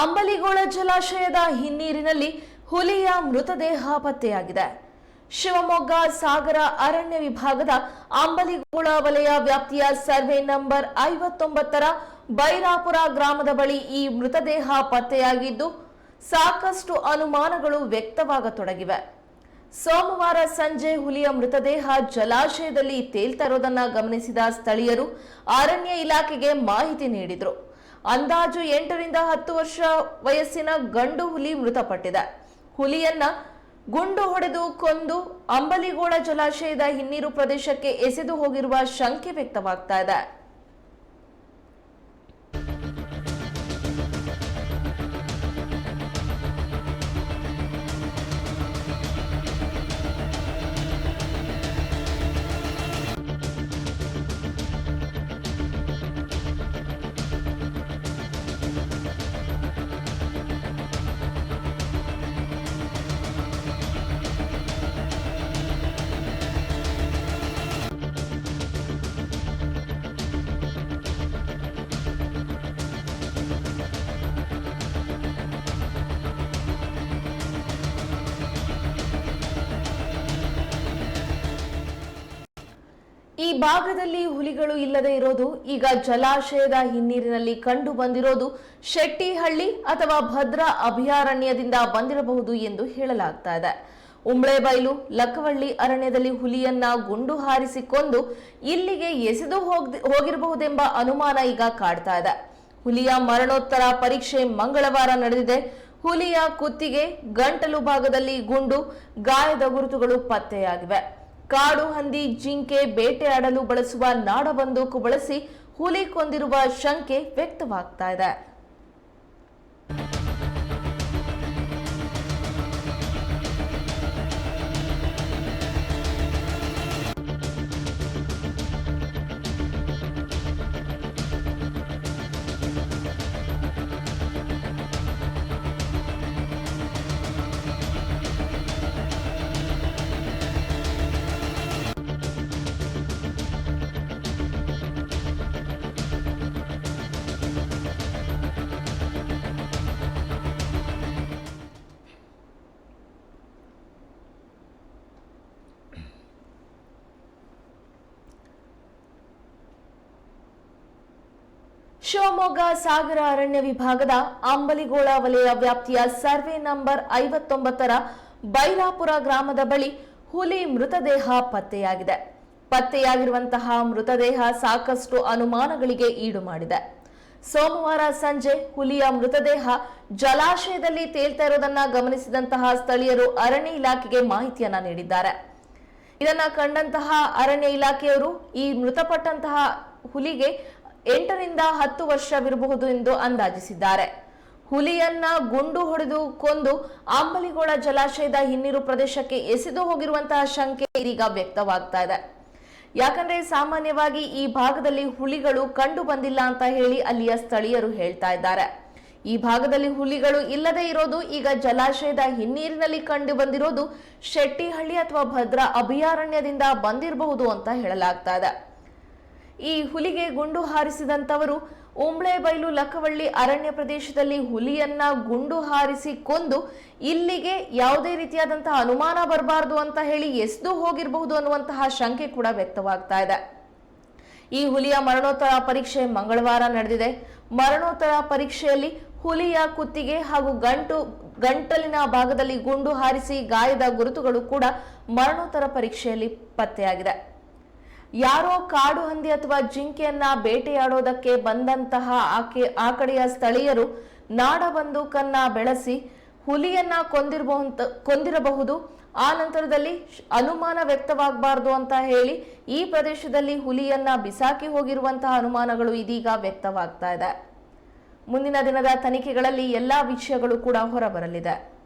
ಅಂಬಲಿಗೋಳ ಜಲಾಶಯದ ಹಿನ್ನೀರಿನಲ್ಲಿ ಹುಲಿಯ ಮೃತದೇಹ ಪತ್ತೆಯಾಗಿದೆ. ಶಿವಮೊಗ್ಗ ಸಾಗರ ಅರಣ್ಯ ವಿಭಾಗದ ಅಂಬಲಿಗೋಳ ವಲಯ ವ್ಯಾಪ್ತಿಯ ಸರ್ವೆ ನಂಬರ್ ಐವತ್ತೊಂಬತ್ತರ ಬೈರಾಪುರ ಗ್ರಾಮದ ಬಳಿ ಈ ಮೃತದೇಹ ಪತ್ತೆಯಾಗಿದ್ದು, ಸಾಕಷ್ಟು ಅನುಮಾನಗಳು ವ್ಯಕ್ತವಾಗತೊಡಗಿವೆ. ಸೋಮವಾರ ಸಂಜೆ ಹುಲಿಯ ಮೃತದೇಹ ಜಲಾಶಯದಲ್ಲಿ ತೇಲ್ತರೋದನ್ನ ಗಮನಿಸಿದ ಸ್ಥಳೀಯರು ಅರಣ್ಯ ಇಲಾಖೆಗೆ ಮಾಹಿತಿ ನೀಡಿದ್ರು. ಅಂದಾಜು ಎಂಟರಿಂದ ಹತ್ತು ವರ್ಷ ವಯಸ್ಸಿನ ಗಂಡು ಹುಲಿ ಮೃತಪಟ್ಟಿದೆ. ಹುಲಿಯನ್ನ ಗುಂಡು ಹೊಡೆದು ಕೊಂದು ಅಂಬಲಿಗೋಳ ಜಲಾಶಯದ ಹಿನ್ನೀರು ಪ್ರದೇಶಕ್ಕೆ ಎಸೆದು ಹೋಗಿರುವ ಶಂಕೆ ವ್ಯಕ್ತವಾಗ್ತಾ ಇದೆ. ಭಾಗದಲ್ಲಿ ಹುಲಿಗಳು ಇಲ್ಲದೆ ಇರೋದು, ಈಗ ಜಲಾಶಯದ ಹಿನ್ನೀರಿನಲ್ಲಿ ಕಂಡು ಬಂದಿರೋದು ಶೆಟ್ಟಿಹಳ್ಳಿ ಅಥವಾ ಭದ್ರಾ ಅಭಯಾರಣ್ಯದಿಂದ ಬಂದಿರಬಹುದು ಎಂದು ಹೇಳಲಾಗ್ತಾ ಇದೆ. ಉಂಬ್ಳೆಬೈಲು, ಲಕ್ಕವಳ್ಳಿ ಅರಣ್ಯದಲ್ಲಿ ಹುಲಿಯನ್ನ ಗುಂಡು ಹಾರಿಸಿಕೊಂಡು ಇಲ್ಲಿಗೆ ಎಸೆದು ಹೋಗ್- ಹೋಗಿರಬಹುದೆಂಬ ಅನುಮಾನ ಈಗ ಕಾಡ್ತಾ ಇದೆ. ಹುಲಿಯ ಮರಣೋತ್ತರ ಪರೀಕ್ಷೆ ಮಂಗಳವಾರ ನಡೆದಿದೆ. ಹುಲಿಯ ಕುತ್ತಿಗೆ, ಗಂಟಲು ಭಾಗದಲ್ಲಿ ಗುಂಡು, ಗಾಯದ ಗುರುತುಗಳು ಪತ್ತೆಯಾಗಿವೆ. ಕಾಡು ಹಂದಿ ಜಿಂಕೆ ಬೇಟೆಯಾಡಲು ಬಳಸುವ ನಾಡಬಂದೂಕು ಬಳಸಿ ಹುಲಿ ಕೊಂದಿರುವ ಶಂಕೆ ವ್ಯಕ್ತವಾಗ್ತಾ ಇದೆ. ಶಿವಮೊಗ್ಗ ಸಾಗರ ಅರಣ್ಯ ವಿಭಾಗದ ಅಂಬಲಿಗೋಳ ವಲಯ ವ್ಯಾಪ್ತಿಯ ಸರ್ವೆ ನಂಬರ್ ಐವತ್ತೊಂಬತ್ತರ ಬೈರಾಪುರ ಗ್ರಾಮದ ಬಳಿ ಹುಲಿ ಮೃತದೇಹ ಪತ್ತೆಯಾಗಿದೆ. ಪತ್ತೆಯಾಗಿರುವಂತಹ ಮೃತದೇಹ ಸಾಕಷ್ಟು ಅನುಮಾನಗಳಿಗೆ ಈಡು ಮಾಡಿದೆ ಸೋಮವಾರ ಸಂಜೆ ಹುಲಿಯ ಮೃತದೇಹ ಜಲಾಶಯದಲ್ಲಿ ತೇಲ್ತಾ ಇರೋದನ್ನ ಗಮನಿಸಿದಂತಹ ಸ್ಥಳೀಯರು ಅರಣ್ಯ ಇಲಾಖೆಗೆ ಮಾಹಿತಿಯನ್ನ ನೀಡಿದ್ದಾರೆ. ಇದನ್ನ ಕಂಡಂತಹ ಅರಣ್ಯ ಇಲಾಖೆಯವರು ಈ ಮೃತಪಟ್ಟಂತಹ ಹುಲಿಗೆ ಎಂಟರಿಂದ ಹತ್ತು ವರ್ಷವಿರಬಹುದು ಎಂದು ಅಂದಾಜಿಸಿದ್ದಾರೆ. ಹುಲಿಯನ್ನ ಗುಂಡು ಹೊಡೆದು ಕೊಂದು ಅಂಬಲಿಗೋಳ ಜಲಾಶಯದ ಹಿನ್ನೀರು ಪ್ರದೇಶಕ್ಕೆ ಎಸೆದು ಹೋಗಿರುವಂತಹ ಶಂಕೆ ಇದೀಗ ವ್ಯಕ್ತವಾಗ್ತಾ ಇದೆ. ಯಾಕಂದ್ರೆ ಸಾಮಾನ್ಯವಾಗಿ ಈ ಭಾಗದಲ್ಲಿ ಹುಲಿಗಳು ಕಂಡು ಬಂದಿಲ್ಲ ಅಂತ ಹೇಳಿ ಅಲ್ಲಿಯ ಸ್ಥಳೀಯರು ಹೇಳ್ತಾ ಇದ್ದಾರೆ. ಈ ಭಾಗದಲ್ಲಿ ಹುಲಿಗಳು ಇಲ್ಲದೆ ಇರೋದು ಈಗ ಜಲಾಶಯದ ಹಿನ್ನೀರಿನಲ್ಲಿ ಕಂಡು ಬಂದಿರೋದು ಶೆಟ್ಟಿಹಳ್ಳಿ ಅಥವಾ ಭದ್ರಾ ಅಭಯಾರಣ್ಯದಿಂದ ಬಂದಿರಬಹುದು ಅಂತ ಹೇಳಲಾಗ್ತಾ ಇದೆ. ಈ ಹುಲಿಗೆ ಗುಂಡು ಹಾರಿಸಿದಂಥವರು ಉಂಬ್ಳೆಬೈಲು ಲಕ್ಕವಳ್ಳಿ ಅರಣ್ಯ ಪ್ರದೇಶದಲ್ಲಿ ಹುಲಿಯನ್ನ ಗುಂಡು ಹಾರಿಸಿ ಕೊಂದು ಇಲ್ಲಿಗೆ ಯಾವುದೇ ರೀತಿಯಾದಂತಹ ಅನುಮಾನ ಬರಬಾರದು ಅಂತ ಹೇಳಿ ಎಸ್ದು ಹೋಗಿರಬಹುದು ಅನ್ನುವಂತಹ ಶಂಕೆ ಕೂಡ ವ್ಯಕ್ತವಾಗ್ತಾ ಇದೆ. ಈ ಹುಲಿಯ ಮರಣೋತ್ತರ ಪರೀಕ್ಷೆ ಮಂಗಳವಾರ ನಡೆದಿದೆ. ಮರಣೋತ್ತರ ಪರೀಕ್ಷೆಯಲ್ಲಿ ಹುಲಿಯ ಕುತ್ತಿಗೆ ಹಾಗೂ ಗಂಟು, ಗಂಟಲಿನ ಭಾಗದಲ್ಲಿ ಗುಂಡು ಹಾರಿಸಿ ಗಾಯದ ಗುರುತುಗಳು ಕೂಡ ಮರಣೋತ್ತರ ಪರೀಕ್ಷೆಯಲ್ಲಿ ಪತ್ತೆಯಾಗಿದೆ. ಯಾರೋ ಕಾಡು ಹಂದಿ ಅಥವಾ ಜಿಂಕೆಯನ್ನ ಬೇಟೆಯಾಡೋದಕ್ಕೆ ಬಂದಂತಹ ಆಕೆ, ಆ ಕಡೆಯ ಸ್ಥಳೀಯರು ನಾಡ ಬಂದೂಕನ್ನ ಬೆಳೆಸಿ ಹುಲಿಯನ್ನ ಕೊಂದಿರಬಹುದು ಕೊಂದಿರಬಹುದು. ಆ ನಂತರದಲ್ಲಿ ಅನುಮಾನ ವ್ಯಕ್ತವಾಗಬಾರದು ಅಂತ ಹೇಳಿ ಈ ಪ್ರದೇಶದಲ್ಲಿ ಹುಲಿಯನ್ನ ಬಿಸಾಕಿ ಹೋಗಿರುವಂತಹ ಅನುಮಾನಗಳು ಇದೀಗ ವ್ಯಕ್ತವಾಗ್ತಾ ಇದೆ. ಮುಂದಿನ ದಿನದ ತನಿಖೆಗಳಲ್ಲಿ ಎಲ್ಲಾ ವಿಷಯಗಳು ಕೂಡ ಹೊರಬರಲಿದೆ.